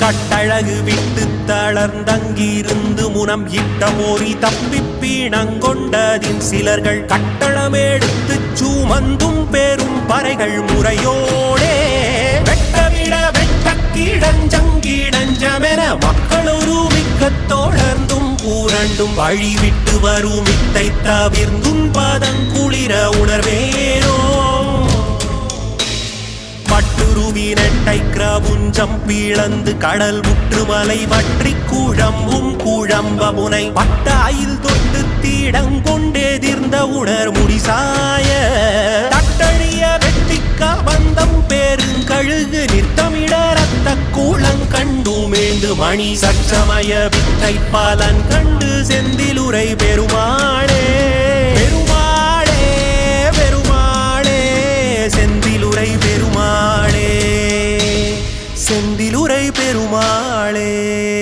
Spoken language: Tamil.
கட்டழகு விட்டு தளர்ந்தங்கிருந்து முனம் இட்ட மோரி தப்பி பீணங்கொண்டதின் சிலர்கள் கட்டளமெடுத்து சூமந்தும் பெரும் பறைகள் முறையோடே. வெட்டவிட வெட்ட கீழஞ்சங்கீழஞ்சமென மக்கள் ஒரு மிக்க தொடர்ந்தும் கூரண்டும் வழிவிட்டு வரும் இத்தை தவிர்ந்தும் பதங்குளிர உணர்வே பட்டுருவி நெட்டை கிரபுஞ்சம் கடல் முற்றுமலை வற்றி கூழம்பும் குழம்ப முனை. பட்டாயில் தொட்டு தீடங்கொண்டெதிர்ந்த உணர் முடிசாய தட்டழிய வெட்டிக்க வந்தம் பெருங்கழுகு நித்தமிட ரத்த கூளங்கண்டுமேந்து மணி. சச்சமய வித்தை பாலன் கண்டு செந்திலுரை பெருமாள். செந்திலுரை பெருமாளே.